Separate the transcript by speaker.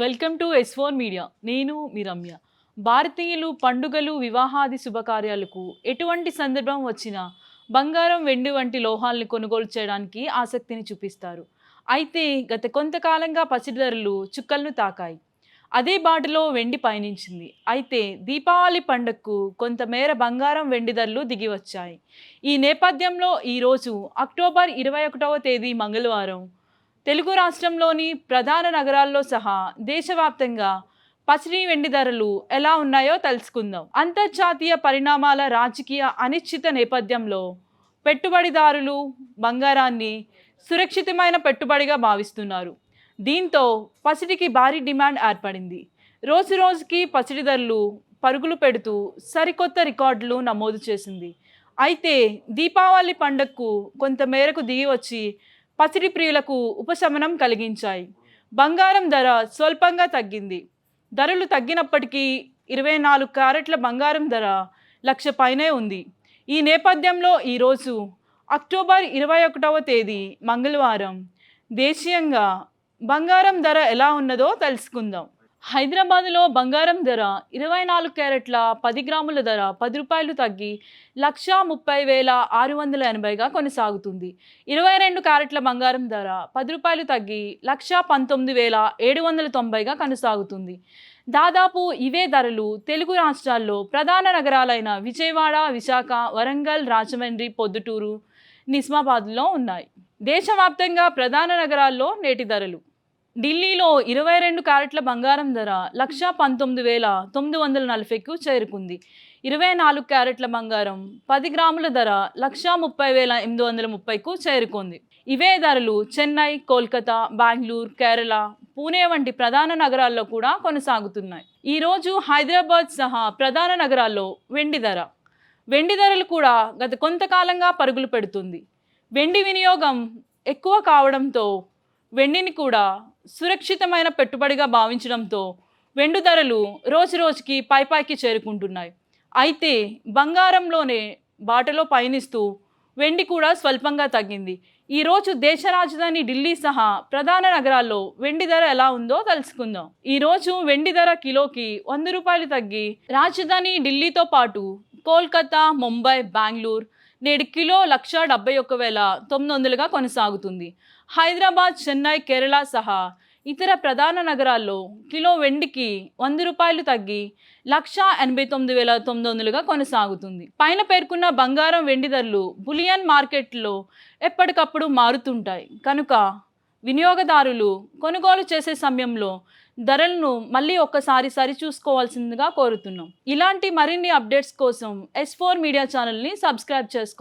Speaker 1: Welcome to S four media నేను మీ రమ్య. భారతీయులు పండుగలు వివాహాది శుభకార్యాలకు ఎటువంటి సందర్భం వచ్చినా బంగారం వెండి వంటి లోహాలను కొనుగోలు చేయడానికి ఆసక్తిని చూపిస్తారు. అయితే గత కొంతకాలంగా పసిడి ధరలు చుక్కలను తాకాయి. అదే బాటలో వెండి పయనించింది. అయితే దీపావళి పండగకు కొంతమేర బంగారం వెండి ధరలు దిగి వచ్చాయి. ఈ నేపథ్యంలో ఈరోజు అక్టోబర్ ఇరవై ఒకటవ తేదీ మంగళవారం తెలుగు రాష్ట్రంలోని ప్రధాన నగరాల్లో సహా దేశవ్యాప్తంగా పసిడి వెండి ధరలు ఎలా ఉన్నాయో తెలుసుకుందాం. అంతర్జాతీయ పరిణామాల రాజకీయ అనిశ్చిత నేపథ్యంలో పెట్టుబడిదారులు బంగారాన్ని సురక్షితమైన పెట్టుబడిగా భావిస్తున్నారు. దీంతో పసిడికి భారీ డిమాండ్ ఏర్పడింది. రోజు రోజుకి పసిడి ధరలు పరుగులు పెడుతూ సరికొత్త రికార్డులు నమోదు చేసింది. అయితే దీపావళి పండగకు కొంత మేరకు దిగి వచ్చి పసిడి ప్రియులకు ఉపశమనం కలిగించాయి. బంగారం ధర స్వల్పంగా తగ్గింది. ధరలు తగ్గినప్పటికీ ఇరవై నాలుగు క్యారెట్ల బంగారం ధర లక్ష పైనే ఉంది. ఈ నేపథ్యంలో ఈరోజు అక్టోబర్ ఇరవై ఒకటవ తేదీ మంగళవారం. దేశీయంగా బంగారం ధర ఎలా ఉన్నదో తెలుసుకుందాం. హైదరాబాద్లో బంగారం ధర ఇరవై నాలుగు క్యారెట్ల పది గ్రాముల ధర పది రూపాయలు తగ్గి లక్ష ముప్పై వేల ఆరు వందల ఎనభైగా కొనసాగుతుంది. ఇరవై రెండు క్యారెట్ల బంగారం ధర పది రూపాయలు తగ్గి లక్ష పంతొమ్మిది వేల ఏడు వందల తొంభైగా కొనసాగుతుంది. దాదాపు ఇవే ధరలు తెలుగు రాష్ట్రాల్లో ప్రధాన నగరాలైన విజయవాడ విశాఖ వరంగల్ రాజమండ్రి పొద్దుటూరు నిజామాబాద్లో ఉన్నాయి. దేశవ్యాప్తంగా ప్రధాన నగరాల్లో నేటి ధరలు ఢిల్లీలో ఇరవై రెండు క్యారెట్ల బంగారం ధర లక్ష పంతొమ్మిది వేల తొమ్మిది వందల నలభైకు చేరుకుంది. ఇరవై నాలుగు క్యారెట్ల బంగారం పది గ్రాముల ధర లక్ష ముప్పై వేల ఎనిమిది వందల ముప్పైకు చేరుకుంది. ఇవే ధరలు చెన్నై కోల్కతా బెంగళూరు కేరళ పూణే వంటి ప్రధాన నగరాల్లో కూడా కొనసాగుతున్నాయి. ఈరోజు హైదరాబాద్ సహా ప్రధాన నగరాల్లో వెండి ధర. వెండి ధరలు కూడా గత కొంతకాలంగా పరుగులు పెడుతుంది. వెండి వినియోగం ఎక్కువ కావడంతో వెండిని కూడా సురక్షితమైన పెట్టుబడిగా భావించడంతో వెండి ధరలు రోజు రోజుకి చేరుకుంటున్నాయి. అయితే బంగారంలోనే బాటలో పయనిస్తూ వెండి కూడా స్వల్పంగా తగ్గింది. ఈరోజు దేశ రాజధాని ఢిల్లీ సహా ప్రధాన నగరాల్లో వెండి ధర ఎలా ఉందో తెలుసుకుందాం. ఈరోజు వెండి ధర కిలోకి వంద రూపాయలు తగ్గి రాజధాని ఢిల్లీతో పాటు కోల్కతా ముంబై బెంగళూరు నేడు కిలో లక్ష డెబ్బై ఒక్క వేల తొమ్మిది వందలుగా కొనసాగుతుంది. హైదరాబాద్ చెన్నై కేరళ సహా ఇతర ప్రధాన నగరాల్లో కిలో వెండికి వంద రూపాయలు తగ్గి లక్ష ఎనభై తొమ్మిది వేల తొమ్మిది వందలుగా కొనసాగుతుంది. పైన పేర్కొన్న బంగారం వెండి ధరలు బులియన్ మార్కెట్లో ఎప్పటికప్పుడు మారుతుంటాయి. కనుక వినియోగదారులు కొనుగోలు చేసే సమయంలో ధరలను మళ్ళీ ఒక్కసారి సరిచూసుకోవాల్సిందిగా కోరుతున్నాం. ఇలాంటి మరిన్ని అప్డేట్స్ కోసం ఎస్ ఫోర్ మీడియా ఛానల్ని సబ్స్క్రైబ్ చేసుకోండి.